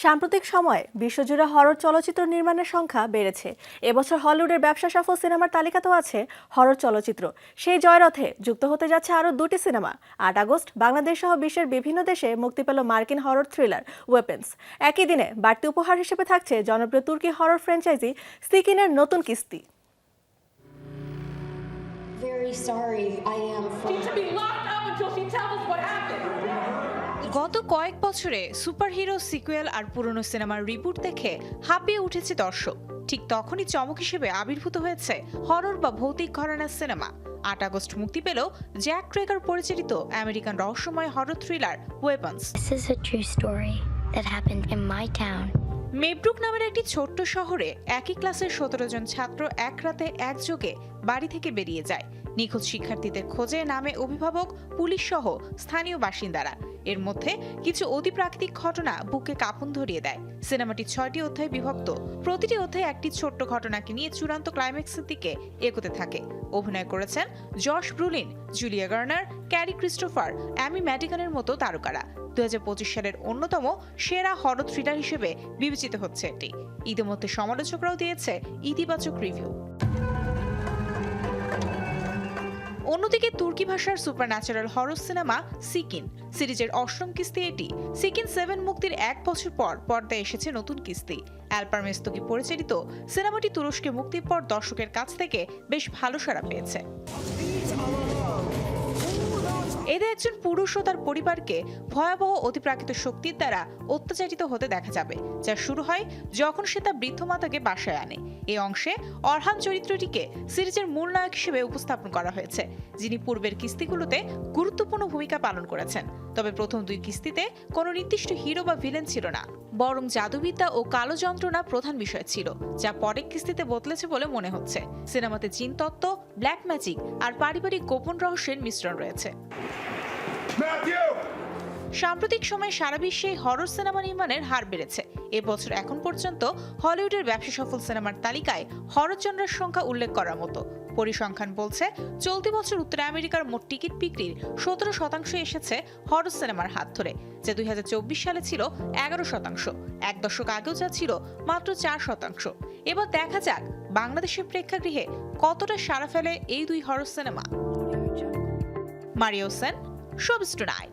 সাম্প্রতিক সময়ে বিশ্বজুড়ে হরর চলচ্চিত্র নির্মাণের সংখ্যা বেড়েছে এবছর হলিউডের ব্যবসা সফল সিনেমার তালিকাতেও আছে হরর চলচ্চিত্র সেই জয়রথে যুক্ত হতে যাচ্ছে আরও দুটি সিনেমা আট আগস্ট বাংলাদেশ সহ বিশ্বের বিভিন্ন দেশে মুক্তি পেল মার্কিন হরর থ্রিলার ওয়েপেন্স একই দিনে বাড়তি উপহার হিসেবে থাকছে জনপ্রিয় তুর্কি হরর ফ্র্যাঞ্চাইজি সিকিনের নতুন কিস্তি Very sorry, I am from. to be locked up until she tells us what happened. গত কয়েক বছরে সুপারহিরো সিকুয়েল আর পুরনো সিনেমার রিবুট দেখে হাঁপিয়ে উঠেছে দর্শক। ঠিক তখনই চমক হিসেবে আবির্ভূত হয়েছে হরর বা ভৌতিক ঘরানার সিনেমা। আট আগস্ট মুক্তি পেল জ্যাক ট্রেকার পরিচালিত আমেরিকান রহস্যময় হরর থ্রিলার ওয়েপন্স. মেব্রুক নামের একটি ছোট্ট শহরে একই ক্লাসের সতেরো জন ছাত্র এক রাতে একযোগে বাড়ি থেকে বেরিয়ে যায়। নিখোঁজ শিক্ষার্থীদের খোঁজে নামে অভিভাবক, পুলিশ সহ স্থানীয় বাসিন্দারা। এর মধ্যে কিছু অতিপ্রাকৃতিক ঘটনা বুকে কাঁপন ধরিয়ে দেয়। সিনেমাটি ছয়টি অধ্যায়ে বিভক্ত। প্রতিটি অধ্যায়ে একটি ছোট্ট ঘটনাকে নিয়ে চূড়ান্ত ক্লাইম্যাক্সের দিকে এগোতে থাকে। অভিনয় করেছেন Josh Brolin, Julia Garner, Cary Christopher, Amy ম্যাডিগানের মতো তারকারা। দু হাজার পঁচিশ সালের অন্যতম সেরা হরর থ্রিলার হিসেবে বিবেচিত হচ্ছে এটি। ইতিমধ্যে সমালোচকরাও দিয়েছে ইতিবাচক রিভিউ। অন্যদিকে তুর্কি ভাষার supernatural horror cinema Siccin. সিরিজের অষ্টম কিস্তি এটি। সিকিন সেভেন মুক্তির এক বছর পর পর্দায় এসেছে নতুন কিস্তি। অ্যালপার মেস্তকি পরিচালিত সিনেমাটি তুরস্কে মুক্তির পর দর্শকের কাছ থেকে বেশ ভালো সাড়া পেয়েছে। এতে একজন পুরুষ ও তার পরিবারকে ভয়াবহ অতিপ্রাকৃত শক্তির দ্বারা অত্যাচারিত হতে দেখা যাবে, যা শুরু হয় যখন সে তার বৃদ্ধ মাতাকে বাসায় আনে। এই অংশে অরহান চরিত্রটিকে সিরিজের মূল নায়ক হিসেবে উপস্থাপন করা হয়েছে, যিনি পূর্বের কিস্তিগুলোতে গুরুত্বপূর্ণ ভূমিকা পালন করেছেন। তবে প্রথম দুই কিস্তিতে কোনো নির্দিষ্ট হিরো বা ভিলেন ছিল না বরং জাদুবিদ্যা ও কালো যন্ত্রণা প্রধান বিষয় ছিল যা পরের কিস্তিতে বদলেছে বলে মনে হচ্ছে। সিনেমাতে জিনতত্ত্ব ব্ল্যাক ম্যাজিক আর পারিবারিক গোপন রহস্যের মিশ্রণ রয়েছে। সাম্প্রতিক সময়ে সারা বিশ্বে হরর সিনেমা নির্মাণের হার বেড়েছে। এবছর এখন পর্যন্ত হলিউডের ব্যবসা সফল সিনেমার তালিকায় হরর জনরার সংখ্যা উল্লেখ করার মতো। পরিসংখ্যান বলছে, চলতি বছর উত্তর আমেরিকার মোট টিকিট বিক্রির সতেরো শতাংশ এসেছে হরর সিনেমার হাত ধরে, যে দুই হাজার চব্বিশ সালে ছিল এগারো শতাংশ। এক দশক আগেও যা ছিল মাত্র চার শতাংশ। এবার দেখা যাক বাংলাদেশের প্রেক্ষাগৃহে কতটা সাড়া ফেলে এই দুই হরর সিনেমা। মারিও সেন শোবিস টুনাইট